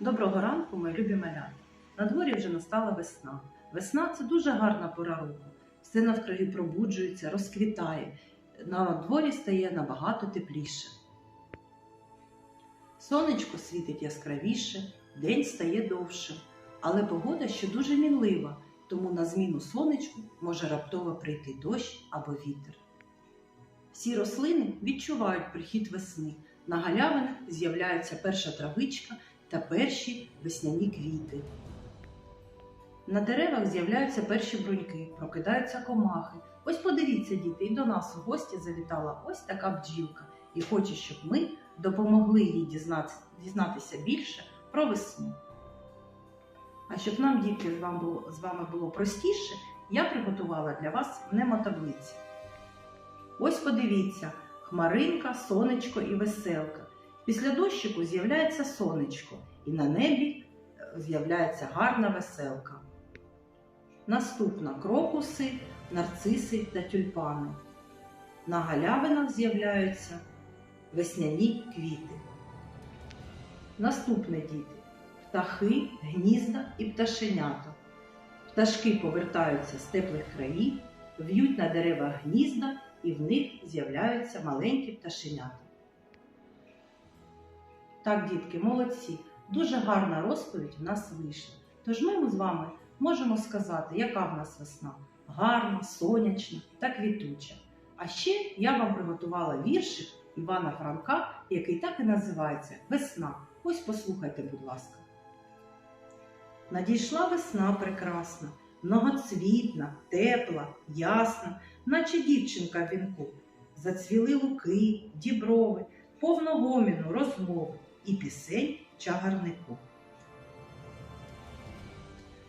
Доброго ранку, мої любі малята. На дворі вже настала весна. Весна це дуже гарна пора року. Все навкруги пробуджується, розквітає. На дворі стає набагато тепліше. Сонечко світить яскравіше, день стає довшим. Але погода ще дуже мінлива, тому на зміну сонечку може раптово прийти дощ або вітер. Всі рослини відчувають прихід весни. На галявинах з'являється перша травичка та перші весняні квіти. На деревах з'являються перші бруньки, прокидаються комахи. Ось подивіться, діти, і до нас у гості завітала ось така бджілка і хоче, щоб ми допомогли їй дізнатися, більше про весну. А щоб нам, дітки, з вами було, простіше, я приготувала для вас мнемотаблиці. Ось подивіться, хмаринка, сонечко і веселка. Після дощику з'являється сонечко, і на небі е, з'являється гарна веселка. Наступна крокуси, нарциси та тюльпани. На галявинах з'являються весняні квіти. Наступне діти птахи, гнізда і пташенята. Пташки повертаються з теплих країв, в'ють на деревах гнізда, і в них з'являються маленькі пташенята. Так, дітки, молодці. Дуже гарна розповідь в нас вийшла. Тож ми з вами можемо сказати, яка в нас весна гарна, сонячна та квітуча. А ще я вам приготувала віршик Івана Франка, який так і називається Весна. Ось послухайте, будь ласка. Надійшла весна прекрасна, многоцвітна, тепла, ясна, наче дівчинка вінку. Зацвіли луки, діброви, повно гоміну, розмови і пісень чагарнику.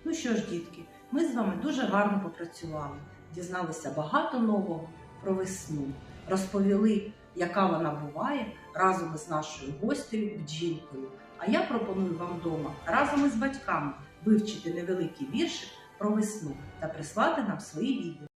Ну що ж, дітки, ми з вами дуже гарно попрацювали, дізналися багато нового про весну, розповіли, яка вона буває разом із нашою гостею бджілкою. А я пропоную вам вдома разом із батьками вивчити невеликий віршик про весну та прислати нам свої відео.